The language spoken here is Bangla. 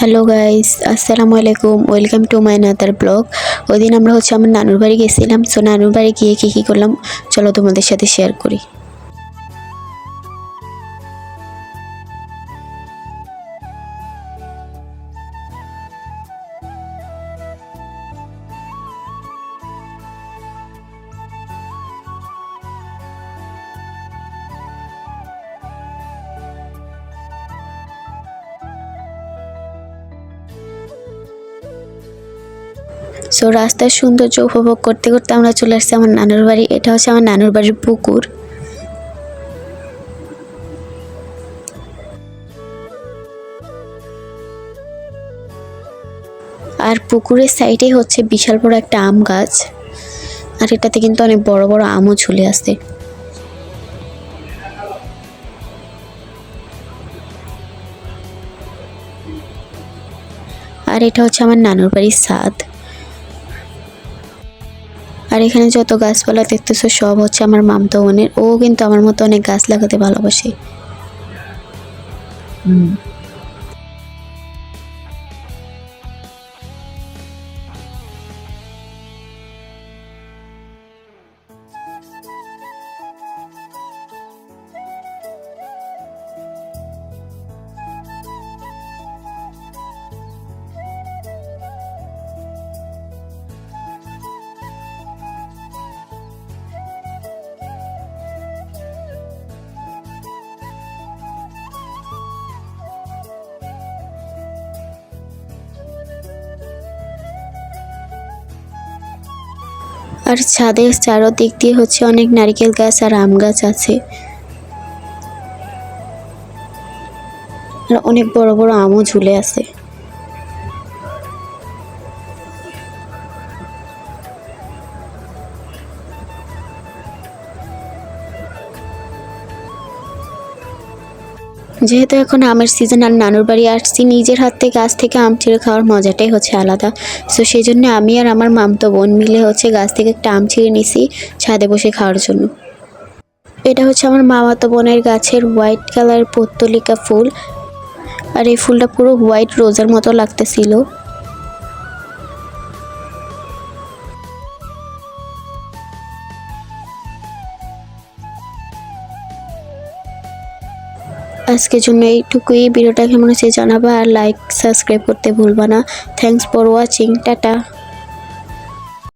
হ্যালো গাইস আসসালামু আলাইকুম welcome to my another blog ওই দিন আমরা হচ্ছে আমার নানুর বাড়ি গেছিলাম। সো নানুর বাড়ি গিয়ে কী কী করলাম? চলো তোমাদের সাথে শেয়ার করি। সো রাস্তার সৌন্দর্য উপভোগ করতে করতে আমরা চলে আসছি আমার নানুর বাড়ি। এটা হচ্ছে আমার নানুর বাড়ির পুকুর। আর পুকুরের সাইডে হচ্ছে বিশাল বড় একটা আম গাছ। আর এটাতে কিন্তু অনেক বড় বড় আমও ঝুলে আছে। আর এটা হচ্ছে আমার নানুর বাড়ির ছাদ। আর এখানে যত গাছপালা দেখতেছো, সব হচ্ছে আমার মামতো বোনের। ও কিন্তু আমার মতো অনেক গাছ লাগাতে ভালোবাসে। আর ছাদের চারোদিক দিয়ে হচ্ছে অনেক নারিকেল গাছ আর আম গাছ আছে। আর অনেক বড় বড় আমও ঝুলে আছে। যেহেতু এখন আমের সিজন আর নানুর বাড়ি আসছি, নিজের হাত থেকে গাছ থেকে আম ছিঁড়ে খাওয়ার মজাটাই হচ্ছে আলাদা। সো সেই জন্য আমি আর আমার মামতো বোন মিলে হচ্ছে গাছ থেকে একটা আম ছিঁড়ে নিছি ছাদে বসে খাওয়ার জন্য। এটা হচ্ছে আমার মামাতো বোনের গাছের হোয়াইট কালার পত্তলিকা ফুল। আর এই ফুলটা পুরো হোয়াইট রোজের মতো লাগতেছিল। আজকের জন্য এইটুকুই। ভিডিওটা কেমন হচ্ছে জানাবা আর লাইক সাবস্ক্রাইব করতে ভুলবা না। Thanks for watching tata.